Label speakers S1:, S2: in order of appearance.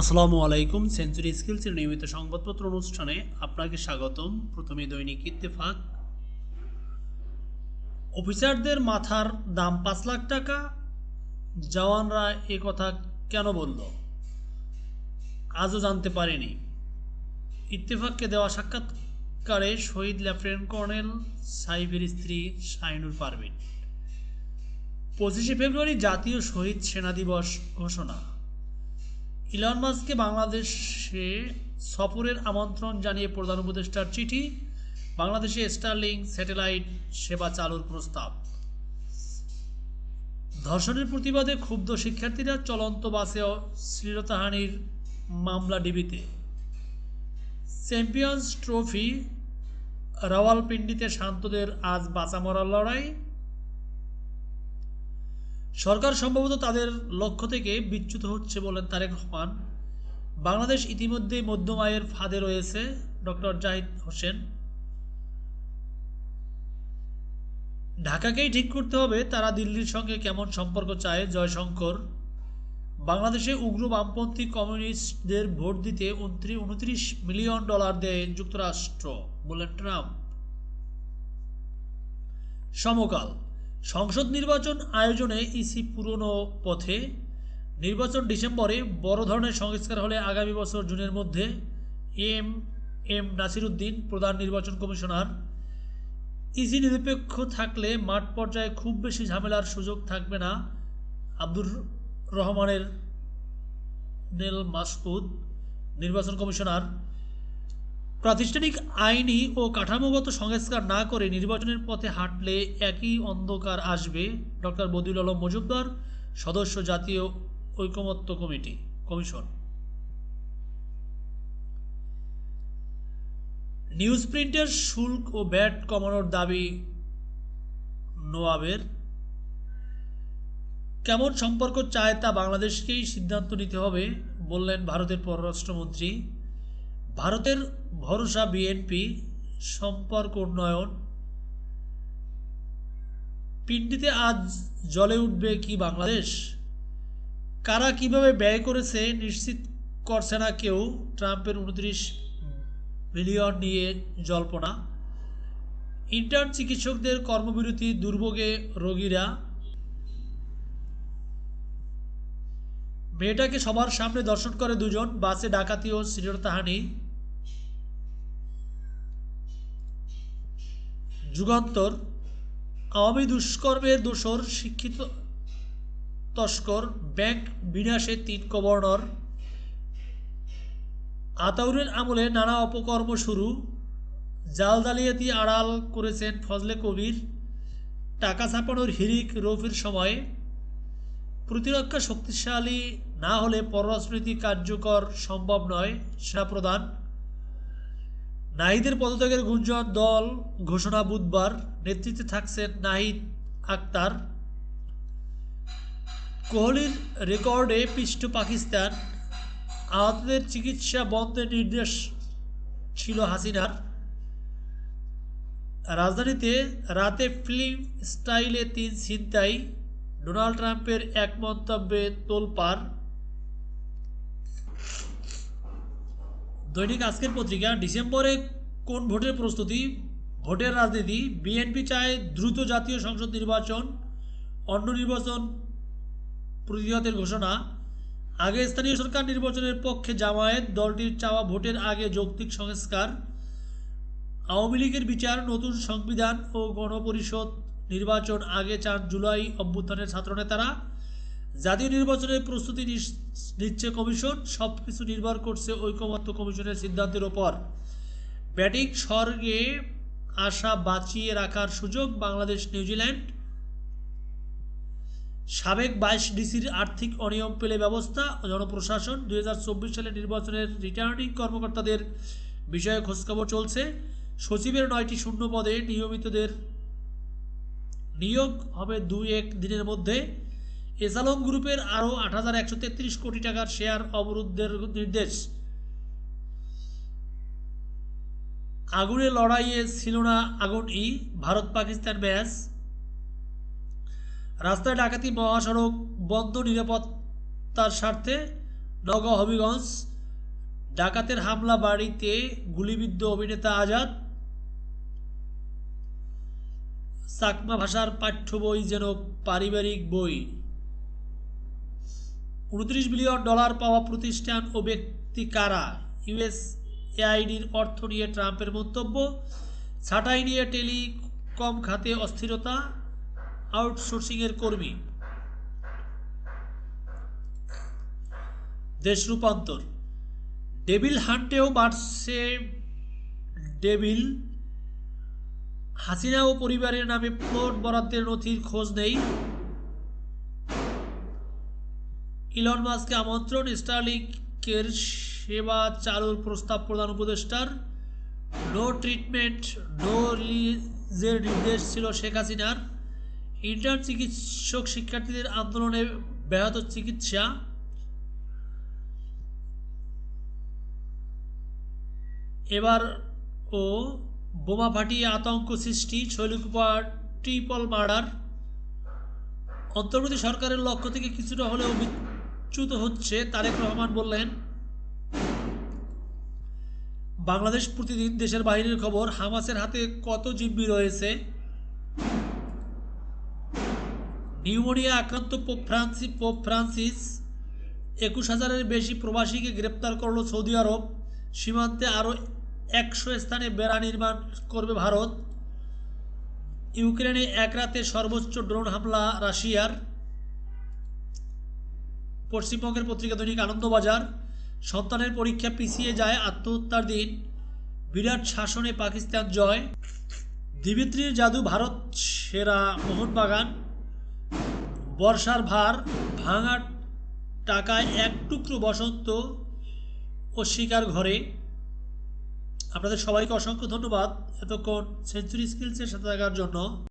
S1: আসসালামু আলাইকুম। সেঞ্চুরি স্কিলসের নিয়মিত সংবাদপত্র অনুষ্ঠানে আপনাকে স্বাগতম। প্রথমে দৈনিক ইত্তেফাক। অফিসারদের মাথার দাম পাঁচ লাখ টাকা। জওয়ানরা এ কথা কেন বলল? আজও জানতে পারেনি। ইত্তেফাককে দেওয়া সাক্ষাৎকারে শহীদ লেফটেন্যান্ট কর্নেল সাইফের স্ত্রী শাহিনুর পারভিন পঁচিশে ফেব্রুয়ারি জাতীয় শহীদ সেনা দিবস ঘোষণা। ইলন মাস্ককে বাংলাদেশে সফরের আমন্ত্রণ জানিয়ে প্রধান উপদেষ্টার চিঠি। বাংলাদেশে স্টারলিং স্যাটেলাইট সেবা চালুর প্রস্তাব। ধর্ষণের প্রতিবাদে ক্ষুব্ধ শিক্ষার্থীরা চলন্ত বাসে শ্লীলতাহানির মামলা ডিবিতে। চ্যাম্পিয়ন্স ট্রফি রাওয়ালপিন্ডিতে শান্তদের আজ বাঁচা মরার লড়াই। সরকার সম্ভবত তাদের লক্ষ্য থেকে বিচ্যুত হচ্ছে বলেন তারেক রহমান। বাংলাদেশ ইতিমধ্যেই মধ্যম আয়ের ফাঁদে রয়েছে ডক্টর জাহিদ হোসেন। ঢাকাকেই ঠিক করতে হবে তারা দিল্লির সঙ্গে কেমন সম্পর্ক চায় জয়শঙ্কর। বাংলাদেশে উগ্র বামপন্থী কমিউনিস্টদের ভোট দিতে উনত্রিশ উনত্রিশ মিলিয়ন ডলার দেয় যুক্তরাষ্ট্র বললেন ট্রাম্প। সমকাল। সংসদ নির্বাচন আয়োজনে ইসি পুরনো পথে। নির্বাচন ডিসেম্বরে বড় ধরনের সংস্কার হলে আগামী বছর জুনের মধ্যে এম এম নাসিরুদ্দিন প্রধান নির্বাচন কমিশনার। ইসি নিরপেক্ষ থাকলে মাঠ পর্যায়ে খুব বেশি ঝামেলার সুযোগ থাকবে না আব্দুর রহমানের নেল মাসুদ নির্বাচন কমিশনার। প্রাতিষ্ঠানিক আইনি ও কাঠামোগত সংস্কার না করে নির্বাচনের পথে হাঁটলে একই অন্ধকার আসবে। ডক্টর বদিউল আলম মজুমদার, সদস্য জাতীয় ঐকমত্য কমিটি, কমিশন। নিউজ প্রিন্টের শুল্ক ও ব্যাট কমানোর দাবি নোয়াবের। কেমন সম্পর্ক চায় তা বাংলাদেশকেই সিদ্ধান্ত নিতে হবে, বললেন ভারতের পররাষ্ট্রমন্ত্রী। ভারতের ভরসা বিএনপি, সম্পর্ক উন্নয়ন পিন্ডিতে আজ জলে উঠবে কি বাংলাদেশ? কারা কীভাবে ব্যয় করেছে নিশ্চিত করছে না কেউ। ট্রাম্পের উনত্রিশ মিলিয়ন নিয়ে জল্পনা। ইন্টার্ন চিকিৎসকদের কর্মবিরতি দুর্ভোগে রোগীরা। মেয়েটাকে সবার সামনে দর্শন করে দুজন। বাসে ডাকাতি ও শ্লীলতাহানি যুগান্তর আওয়ামী দুষ্কর্মের দোষর, শিক্ষিত তস্কর, ব্যাংক বিনাশে তিন গভর্নর আতাউরের আমলে নানা অপকর্ম শুরু। জাল জালিয়াতি আড়াল করেছেন ফজলে কবির। টাকা ছাপানোর হিরিক রফির সময়। প্রতিরক্ষা শক্তিশালী না হলে পররাজনীতি কার্যকর সম্ভব নয় সেনাপ্রধান নাহিদের পদত্যাগের গুঞ্জন দল ঘোষণা বুধবার। নেতৃত্বে থাকছেন নাহিদ আক্তার। কোহলির রেকর্ডে পিষ্ট পাকিস্তান। আহতদের চিকিৎসা বন্ধের নির্দেশ ছিল হাসিনার। রাজধানীতে রাতে ফিল্ম স্টাইলে তিন ছিনতাই, ডোনাল্ড ট্রাম্পের এক মন্তব্যে তোলপাড়। দৈনিক আজকের পত্রিকা, ডিসেম্বরে কোন ভোটের প্রস্তুতি? ভোটের রাজনীতি, বিএনপি চায় দ্রুত জাতীয় সংসদ নির্বাচন অন্য নির্বাচন প্রতিহতের ঘোষণা। আগে স্থানীয় সরকার নির্বাচনের পক্ষে জামায়াত দলটির চাওয়া ভোটের আগে যৌক্তিক সংস্কার। আওয়ামী লীগের বিচার, নতুন সংবিধান ও গণপরিষদ নির্বাচন আগে চার জুলাই অভ্যুত্থানের ছাত্রনেতারা। জাতীয় নির্বাচনের প্রস্তুতি নিচ্ছে কমিশন সব কিছু নির্ভর করছে ঐকমত্য কমিশনের সিদ্ধান্তের ওপর। ব্যাটিং স্বর্গে আশা বাঁচিয়ে রাখার সুযোগ বাংলাদেশ, নিউজিল্যান্ড। সাবেক বাইশ ডিসির আর্থিক অনিয়ম পেলে ব্যবস্থা, জনপ্রশাসন। দু হাজার চব্বিশ সালে নির্বাচনের রিটার্নিং কর্মকর্তাদের বিষয়ে খোঁজখবর চলছে। সচিবের নয়টি শূন্য পদে নিয়মিতদের নিয়োগ হবে দুই এক দিনের মধ্যে। এসালম গ্রুপের আরও আট হাজার একশো তেত্রিশ কোটি টাকার শেয়ার অবরুদ্ধের নির্দেশ। আগুনের লড়াইয়ে ছিল না আগুন ই ভারত পাকিস্তান ম্যাচ রাস্তায় ডাকাতি, মহাসড়ক বন্ধ নিরাপত্তার স্বার্থে নগাঁও হবিগঞ্জ ডাকাতের হামলা, বাড়িতে গুলিবিদ্ধ অভিনেতা আজাদ। চাকমা ভাষার পাঠ্য বই যেন পারিবারিক বই। উনত্রিশ বিলিয়ন ডলার পাওয়া প্রতিষ্ঠান ও ব্যক্তি কারা? ইউএস এআইডির অর্থ নিয়ে ট্রাম্পের মন্তব্য, ছাঁটাই নিয়ে টেলিকম খাতে অস্থিরতা, আউটসোর্সিংয়ের কর্মী। দেশ রূপান্তর। ডেভিল হান্টেও বাড়ছে ডেভিল। হাসিনা ও পরিবারের নামে প্লট বরাদ্দের নথির খোঁজ নেই। ইলন মাস্ককে আমন্ত্রণ স্টারলিংকের সেবা চালুর প্রস্তাব প্রদান উপদেষ্টার। নো ট্রিটমেন্ট, নো রিলিজের নির্দেশ ছিল শেখ হাসিনার। ইন্টার্ন চিকিৎসক শিক্ষার্থীদের আন্দোলনে ব্যাহত চিকিৎসা। এবার ও বোমা ফাটিয়ে আতঙ্ক সৃষ্টি শৈলকুপা ট্রিপল মার্ডার। অন্তর্বর্তী সরকারের লক্ষ্য থেকে কিছুটা হলেও বিচ্যুত হচ্ছে, তারেক রহমান বললেন, বাংলাদেশ প্রতিদিন দেশের বাহিনীর খবর, হামাসের হাতে কত জিম্মি রয়েছে? নিউমোনিয়া আক্রান্ত পোপ ফ্রান্সিস পোপ ফ্রান্সিস একুশ হাজারের বেশি প্রবাসীকে গ্রেপ্তার করল সৌদি আরব, সীমান্তে আরও একশো স্থানে বেড়া নির্মাণ করবে ভারত। ইউক্রেনে এক রাতে সর্বোচ্চ ড্রোন হামলা রাশিয়ার। পশ্চিমবঙ্গের পত্রিকা দৈনিক আনন্দবাজার, সন্তানের পরীক্ষা পিছিয়ে যায় আত্মহত্যার দিন, বিরাট শাসনে পাকিস্তান জয় দিবিত্রির জাদু ভারত সেরা মোহনবাগান, বর্ষার ভার ভাঙা টাকায় এক টুকরো বসন্ত শিকার ঘরে। আপনাদের সবাইকে অসংখ্য ধন্যবাদ এতক্ষণ সেঞ্চুরি স্কিলসের সাথে থাকার জন্য।